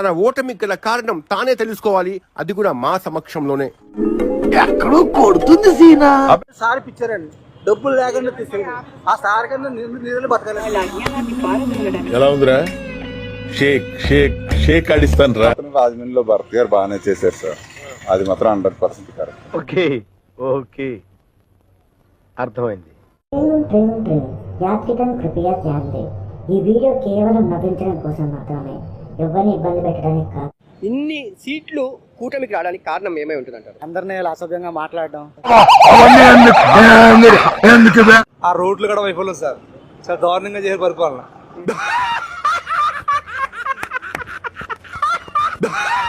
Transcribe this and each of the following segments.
తన ఓటమికి గల కారణం తానే తెలుసుకోవాలి. అది కూడా మా సమక్షంలోనే. ఎక్కడో కొడుతుంది సార్ డబ్బులు లేకుండా తీసుకెళ్ళి ఆ సార్ కన్నా బతకాలి. ఎలా ఉందిరా? షేక్ షేక్ షేక్ ఆడిస్తాను రా. రాజమండ్రిలో భరత్ గారు బాగానే చేశారు సార్. అది మాత్రం హండ్రెడ్ పర్సెంట్ ఓకే ఓకే. అర్థమైంది. యాత్రికం కృపయా ఈ వీడియో కేవలం నటించడం కోసం మాత్రమే. ఎవరిని ఇబ్బంది పెట్టడానికి కాదు. ఇన్ని సీట్లు కూటమికి రావడానికి కారణం ఏమై ఉంటుంది అంటారు అందరినీ ఇలా అసభ్యంగా మాట్లాడడం. ఆ రోడ్లు కూడా వైఫల్యం సార్. చాలా దారుణంగా చేసే పరిపాలన.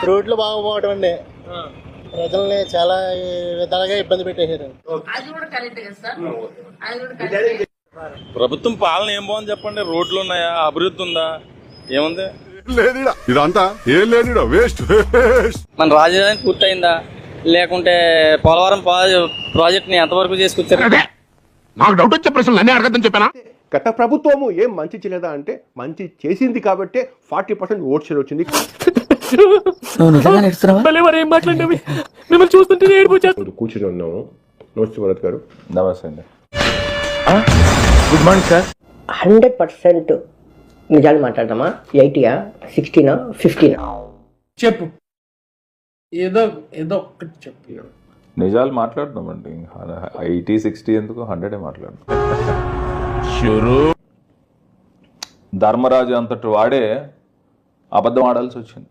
రోడ్లు బాగపోవడం అండి. ప్రజల్ని చాలా విధాలుగా ఇబ్బంది పెట్టేశారు. ప్రభుత్వం పాలన ఏం బాగుంది చెప్పండి? రోడ్లు ఉన్నాయా? అభివృద్ధి ఉందా? ఏముంది? లేనిడా? ఇదంతా ఏం లేనిడా? వేస్ట్ మన రాజధాని పూర్తయిందా? లేకుంటే పోలవరం ప్రాజెక్ట్ని ఎంతవరకు చేసుకొచ్చారు? నాకు డౌట్ వచ్చే ప్రశ్నలు అన్నీ అడగద్దని చెప్పానా? గత ప్రభుత్వము ఏం మంచి చేయలేదా అంటే మంచి చేసింది కాబట్టే ఫార్టీ పర్సెంట్ ఓట్ షేర్ వచ్చింది. ఇప్పుడు కూర్చుని ఉన్నాము. నమస్తే భరత్ గారు. నమస్తే అండి. Good morning sir. Hundred percent నిజాలు మాట్లాడదామా? ఎయిటీయా సిక్స్టీనా ఫిఫ్టీనా చెప్పు. ఏదో ఏదో ఒక్కటి చెప్పు. నిజాలు మాట్లాడుతున్నామండి ఎయిటీ సిక్స్టీ ఎందుకు? హండ్రెడ్ మాట్లాడు ధర్మరాజు అంతటి వాడే అబద్ధం ఆడాల్సి వచ్చింది.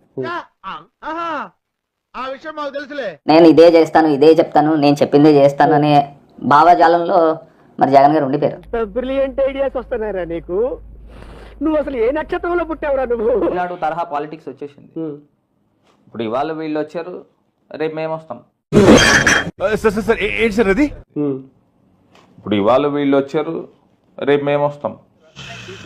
ఆ విషయం మాకు తెలుసులే. నేను ఇదే చేస్తాను ఇదే చెప్తాను నేను చెప్పిందే చేస్తాను అనే భావజాలంలో మరి జగన్ గారు ఉండిపోయారు. బ్రిలియంట్ ఐడియాస్ వస్తున్నారా నీకు. నువ్వు అసలు ఏ నక్షత్రంలో పుట్టావురా నువ్వు? ఈనాడు తరహా పాలిటిక్స్ వచ్చేసింది. ఇప్పుడు ఇవాళ వీళ్ళు వచ్చారు రేపు మేము వస్తాం. సార్ సార్ సార్ ఏంటి సార్ అది? ఇప్పుడు ఇవాళ వీళ్ళు వచ్చారు రేపు మేము వస్తాం.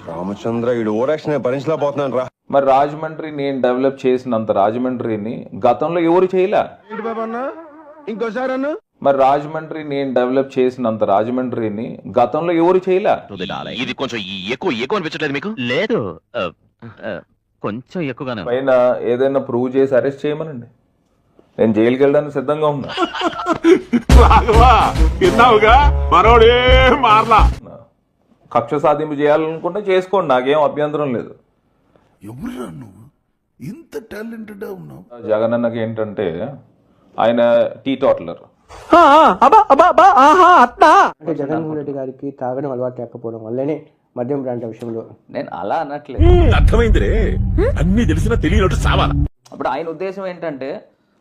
రామచంద్ర ఇడు ఓరాక్షన్ భరించలేకపోతున్నాను రా మరి రాజమండ్రి నేను డెవలప్ చేసినంత రాజమండ్రిని గతంలో ఎవరు చేయలే? ఇంకోసారి అన్న? మరి రాజమండ్రి నేను డెవలప్ చేసినంత రాజమండ్రిని గతంలో ఎవరు చేయలే? ఇది కొంచెం ఎక్కువ ఎక్కువ అనిపించట్లేదు మీకు? లేదు. కొంచెం ఎక్కువగానే పైన ఏదైనా ప్రూవ్ చేసి అరెస్ట్ చేయమనండి. నేను జైలుకి వెళ్ళడానికి సిద్ధంగా ఉన్నా. కక్ష సాధింపు చేయాలనుకుంటే చేసుకోండి నాకేం అభ్యంతరం లేదు. ఎవరురా నువ్వు? ఇంత టాలెంటెడ్ ఉన్నావు. జగన్ అన్నకి ఏంటంటే ఆయన టీ టోటలర్ అంటే జగన్మోహన్ రెడ్డి గారికి తాగడం అలవాటు లేకపోవడం వల్లనే మద్యం బ్రాండ్ విషయంలో. నేను అలా అనట్లేదు అర్థమైందిరే. అన్ని తెలిసినా తెలియనట్టు సావాలా అప్పుడు ఆయన ఉద్దేశం ఏంటంటే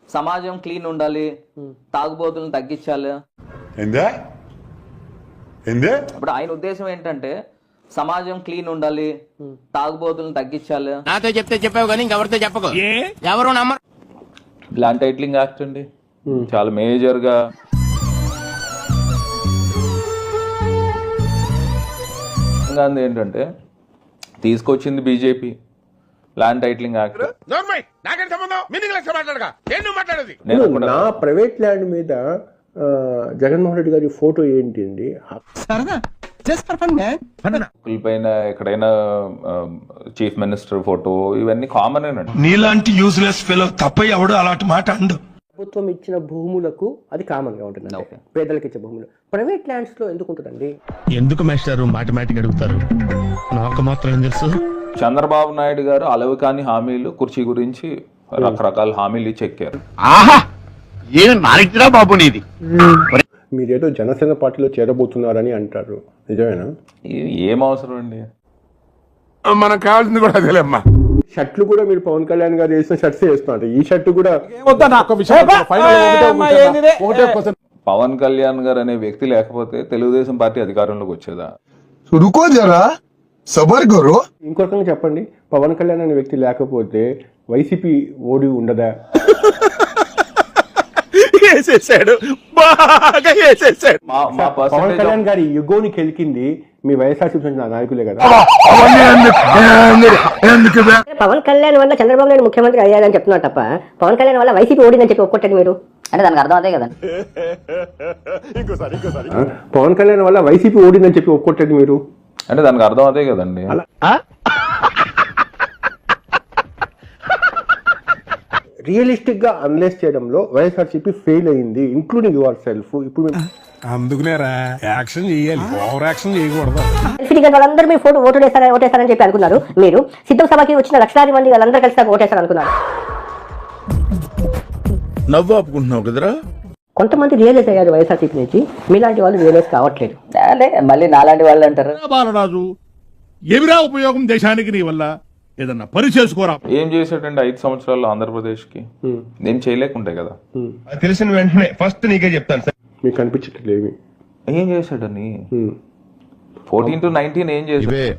సమాజం క్లీన్ ఉండాలి తాగుబోతులను తగ్గించాలి. అప్పుడు ఆయన ఉద్దేశం ఏంటంటే సమాజం క్లీన్ ఉండాలి తాగుబోతులను తగ్గించాలి. నాతో చెప్తే చెప్పావు కానీ ఇంకెవరితో చెప్పకు. ఎవరు నమ్మరు? ల్యాండ్ టైటిలింగ్ యాక్ట్ అండి చాలా మేజర్గా గాంధీ ఏంటంటే తీసుకొచ్చింది బీజేపీ ల్యాండ్ టైటిలింగ్ యాక్ట్. నా ప్రైవేట్ ల్యాండ్ మీద జగన్మోహన్ రెడ్డి గారి ఫోటో ఏంటింది హక్కుల పైన ఎక్కడైనా చీఫ్ మినిస్టర్ ఫోటో ఇవన్నీ కామన్ అండి నీలాంటి యూజ్లెస్ ఫెలో తప్ప ఎవడు అలాంటి మాట అండు. ప్రభుత్వం ఇచ్చిన భూములకు అది కామన్గా ఉంటుంది పేదలకు ఇచ్చే భూములు. ప్రైవేట్ ల్యాండ్స్లో ఎందుకు ఉంటుందండి ఎందుకు మాస్టారు మాటిమాటికి అడుగుతారు? నాకు మాత్రం ఏం తెలుసు? చంద్రబాబు నాయుడు గారు అలవి కాని హామీలు కుర్చీ గురించి రకరకాల హామీలు ఇచ్చి ఎక్కారు ఆహా! ఏం నాలుగురా బాబు నీది? మీరేదో జనసేన పార్టీలో చేరబోతున్నారని అంటారు. నిజమేనా? ఇది ఏం అవసరం అండి? మనకు కావాల్సింది కూడా అదేలేమ్మా. షర్ట్లు కూడా మీరు పవన్ కళ్యాణ్ గారు వేసిన షర్ట్స్ వేస్తున్నారు. ఈ షర్ట్ కూడా పవన్ కళ్యాణ్ గారు అనే వ్యక్తి లేకపోతే తెలుగుదేశం పార్టీ అధికారంలోకి వచ్చేదా? రుకో జరా సబర్ చెప్పండి. పవన్ కళ్యాణ్ అనే వ్యక్తి లేకపోతే వైసీపీ ఓడి ఉండదా? వేసేసాడు. బాగా వేసేసాడు. మా మా పవన్ కళ్యాణ్ గారి యుగోని కెలికింది మీ వైఎస్ఆర్సీపీ నాయకులే కదా. పవన్ కళ్యాణ్ వల్ల చంద్రబాబు నాయుడు ముఖ్యమంత్రి అయ్యారని చెప్తున్నారు తప్ప పవన్ కళ్యాణ్ వల్ల వైసీపీ ఓడిందని చెప్పి ఒక్కొట్టండి మీరు. అంటే దానికి అర్థం అదే కదండి ఆ? పవన్ కళ్యాణ్ వల్ల వైసీపీ ఓడిందని చెప్పి ఒక్కొట్టండి మీరు. అంటే దానికి అర్థం అదే కదండి. రియలిస్టిక్గా అనలైజ్ చేయడంలో వైఎస్ఆర్సీపీ ఫెయిల్ అయింది ఇంక్లూడింగ్ యువర్ సెల్ఫ్ ఇప్పుడు మేము అందుకునేరా. యాక్షన్ చేయాలి. ఓవర్ యాక్షన్ చేయకూడదు. దిగిన వాళ్ళందరూ మీ ఫోటో ఓటు వేస్తారని ఓటేస్తారని చెప్పి అనుకున్నారు. మీరు సిద్ధం సభకి వచ్చిన లక్షలాది మంది వాళ్ళందరూ కలిసి నాకు ఓటేస్తారు అనుకున్నారు. నవ్వు ఆపుకుంటున్నావు కదరా? కొంతమంది రియలైజ్ అయ్యారు వైఎస్ఆర్సీపీ నుంచి మీలాంటి వాళ్ళు రియలైజ్ కావట్లేదు. మళ్ళీ నాలాంటి వాళ్ళు అంటారు. బాలరాజు ఎవిరా ఉపయోగం దేశానికి నీ వల్ల? ఏదన్నా పని చేసుకోరా. ఏం చేసాడండి ఐదు సంవత్సరాల్లో ఆంధ్రప్రదేశ్కి? ఏం చేయలేకుంటే కదా. తెలిసిన వెంటనే ఫస్ట్ నీకే చెప్తాను సార్. మీకు కనిపించట్లేదు ఏం చేశాడని ఫోర్టీన్ టు నైన్టీన్ ఏం చేశాడు?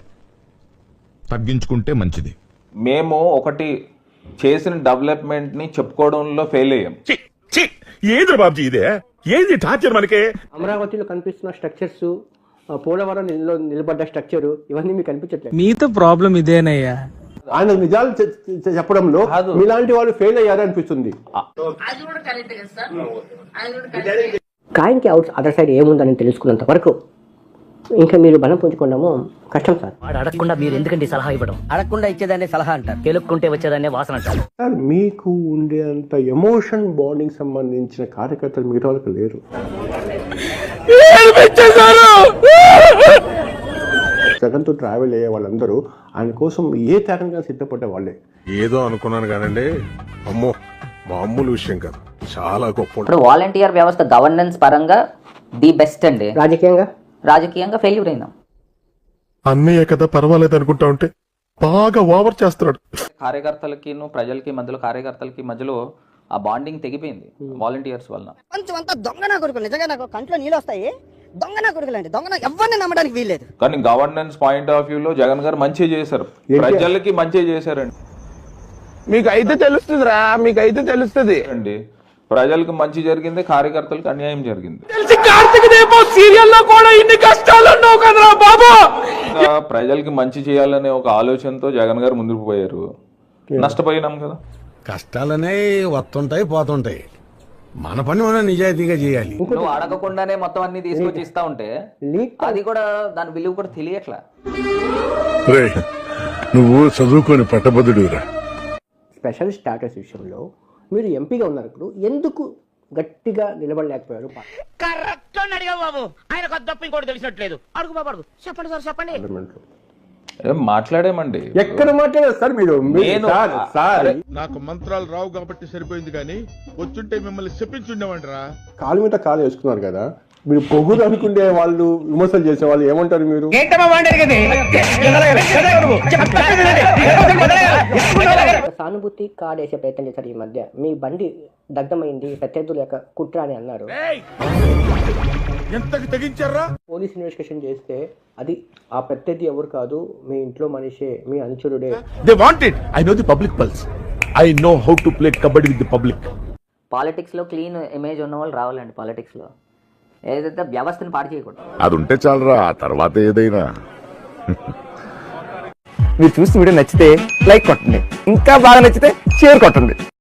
తగ్గించుకుంటే మంచిది. మేము ఒకటి చేసిన డెవలప్మెంట్ని చెప్పుకోవడంలో ఫెయిల్ అయ్యాం. ఏది బాబుజీ ఇదే? ఏంది టార్చర్ మనకే? అమరావతిలో కనిపిస్తున్న స్ట్రక్చర్స్ పోలవరం నిల- నిలబడ్డ స్ట్రక్చర్ ఇవన్నీ మీకు కనిపించట్లేదు మీతో ప్రాబ్లం ఇదేనయ్యా. ఆయన నిజాలు చెప్పడంలో మీలాంటి వాళ్ళు ఫెయిల్ అయ్యారు అనిపిస్తుంది కాయంకి అవుట్ అదర్ సైడ్ ఏముందని తెలుసుకున్నంత వరకు ఇంకా మీరు బలం పుంజుకోవడము కష్టం సార్. వాడు అడగకుండా మీరు ఎందుకంటే సలహా ఇవ్వడం? అడగకుండా ఇచ్చేదాన్ని సలహా అంటారు. కెలుక్కుంటే వచ్చేదాన్ని వాసన అంటారు. సార్ మీకు ఉండేంత ఎమోషన్ బాండింగ్ సంబంధించిన కార్యకర్తలు మిగతా వాళ్ళకి లేరు. జగన్తో ట్రావెల్ అయ్యే వాళ్ళందరూ ఆయన కోసం ఏ త్యాగంగా సిద్ధపడ్డ వాళ్ళే. ఏదో అనుకున్నాను కానండి అమ్మో మామూలు విషయం కాదు. చాలా గొప్ప ఇప్పుడు వాలంటీర్ వ్యవస్థ గవర్నెన్స్ పరంగా ది బెస్ట్ అండి. రాజకీయంగా? రాజకీయంగా ఫెయిల్యూర్ అయిందాం. అన్నయ్య కదా పర్వాలేదు అనుకుంటా ఉంటే బాగా ఓవర్ చేస్తున్నాడు. కార్యకర్తలకి ప్రజలకి మధ్యలో కార్యకర్తలకి మధ్యలో ఆ బాండింగ్ తెగిపోయింది వాలంటీర్స్ వలన. కొంచెం అంతా దొంగ నా నిజంగా నాకు కంట్లో నీళ్ళు వస్తాయి. దొంగ నా కొడుకులు అండి దొంగ ఎవరిని నమ్మడానికి వీల్లేదు. కానీ గవర్నెన్స్ పాయింట్ ఆఫ్ వ్యూలో జగన్ గారు మంచి చేశారు. ప్రజలకి మంచి చేశారండి. మీకు అయితే తెలుస్తుందిరా మీకు అయితే తెలుస్తుంది. అండి ప్రజలకు మంచి జరిగింది కార్యకర్తలకు అన్యాయం జరిగింది. ఇంకా ప్రజలకి మంచి చేయాలనే ఒక ఆలోచనతో జగన్ గారు ముందుకు పోయారు. నష్టపోయినాం కదా. కష్టాలనే వస్తుంటాయి పోతుంటాయి. మన పని మనం నిజాయితీగా చేయాలి. నువ్వు అడగకుండానే మొత్తం అన్ని తీసుకొచ్చి ఇస్తా ఉంటే లీక్ అది కూడా దాని విలువ కూడా తెలియట్లా. నువ్వు చదువుకొని పట్టబద్దుడురా స్పెషల్ స్టాటస్ విషయంలో మీరు ఎంపీగా ఉన్నారు ఇప్పుడు ఎందుకు గట్టిగా నిలబడలేకపోయారు? పార్లమెంట్లో ఏం మాట్లాడామండి ఎక్కడ మాట్లాడారు సార్ మీరు సార్ నాకు మంత్రాలు రావు కాబట్టి సరిపోయింది కానీ వచ్చుంటే మిమ్మల్ని చెప్పించుండేవంటరా కాలు మీద కాలు వేసుకున్నారు కదా మీరు పొగురు అనుకునే వాళ్ళు విమర్శలు చేసే వాళ్ళు ఏమంటారు మీరు సానుభూతి కార్డ్ వేసే ప్రయత్నం చేశారు ఈ మధ్య. మీ బండి దగ్ధమైంది ప్రత్యర్థుల యొక్క కుట్ర అని అన్నారు. ఎంతకు తెగించారా? పోలీస్ ఇన్వెస్టిగేషన్ చేస్తే అది ఆ ప్రత్యర్థి ఎవరు కాదు మీ ఇంట్లో మనిషే మీ అనుచరుడే. They wanted I know the public pulse I know how to play kabaddi with the public పాలిటిక్స్లో క్లీన్ ఇమేజ్ ఉన్న వాళ్ళు రావాలండి పాలిటిక్స్లో ఏదైతే వ్యవస్థను పాడు చేయకూడదు. అది ఉంటే చాలరా ఆ తర్వాత ఏదైనా. మీరు చూసిన వీడియో నచ్చితే లైక్ కొట్టండి. ఇంకా బాగా నచ్చితే షేర్ కొట్టండి.